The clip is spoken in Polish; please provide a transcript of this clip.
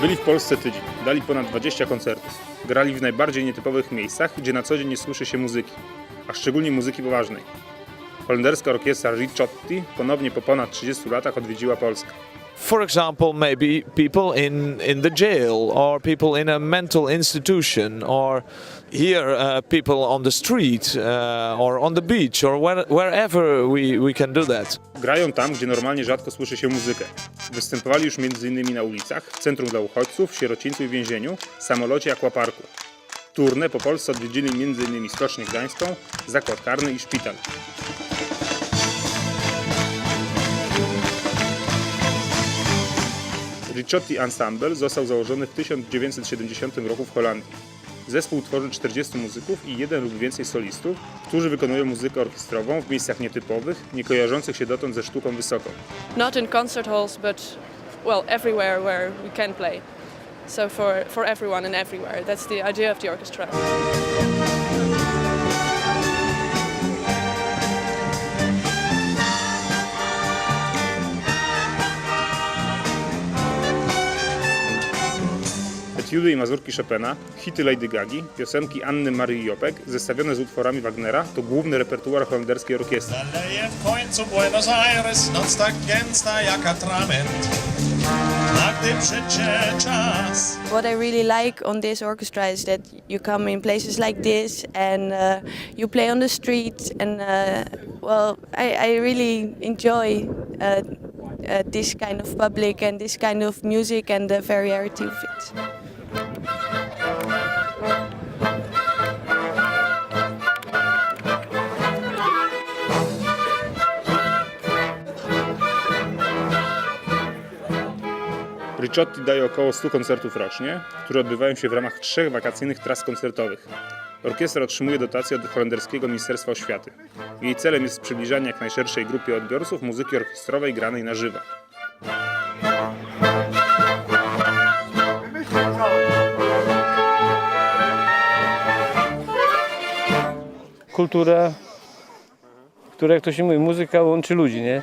Byli w Polsce tydzień, dali ponad 20 koncertów. Grali w najbardziej nietypowych miejscach, gdzie na co dzień nie słyszy się muzyki, a szczególnie muzyki poważnej. Holenderska orkiestra Ricciotti ponownie po ponad 30 latach odwiedziła Polskę. For example, maybe people in, in the jail, or people in a mental institution, or here uh, people on the street, uh, or on the beach, or where, wherever we, we can do that. Grają tam, gdzie normalnie rzadko słyszy się muzykę. Występowali już m.in. na ulicach, w centrum dla uchodźców, w sierocińcu i więzieniu, samolocie aquaparku. Turne po Polsce odwiedzili m.in. Stocznię Gdańską, Zakład Karny i Szpital. Ricciotti Ensemble został założony w 1970 roku w Holandii. Zespół tworzy 40 muzyków i jeden lub więcej solistów, którzy wykonują muzykę orkiestrową w miejscach nietypowych, nie kojarzących się dotąd ze sztuką wysoką. not in concert halls, but well, everywhere where we can play. So for, for everyone and everywhere. That's the idea of the orchestra. Etiudy i mazurki Chopina, hity Lady Gagi, piosenki Anny Marii Jopek zestawione z utworami Wagnera to główny repertuar holenderskiej orkiestry. Leje w końcu Buenos Aires, noc tak gęsta jak atrament. A gdy przyjdzie czas, What I really like on this orchestra is that you come in places like this and uh, you play on the street and uh, well, I, I really enjoy uh, uh, this kind of public and this kind of music and the variety of it. Ricciotti daje około 100 koncertów rocznie, które odbywają się w ramach trzech wakacyjnych tras koncertowych. Orkiestra otrzymuje dotację od holenderskiego Ministerstwa Oświaty. Jej celem jest przybliżanie jak najszerszej grupie odbiorców muzyki orkiestrowej granej na żywo. kultura, która jak to się mówi, muzyka łączy ludzi, nie?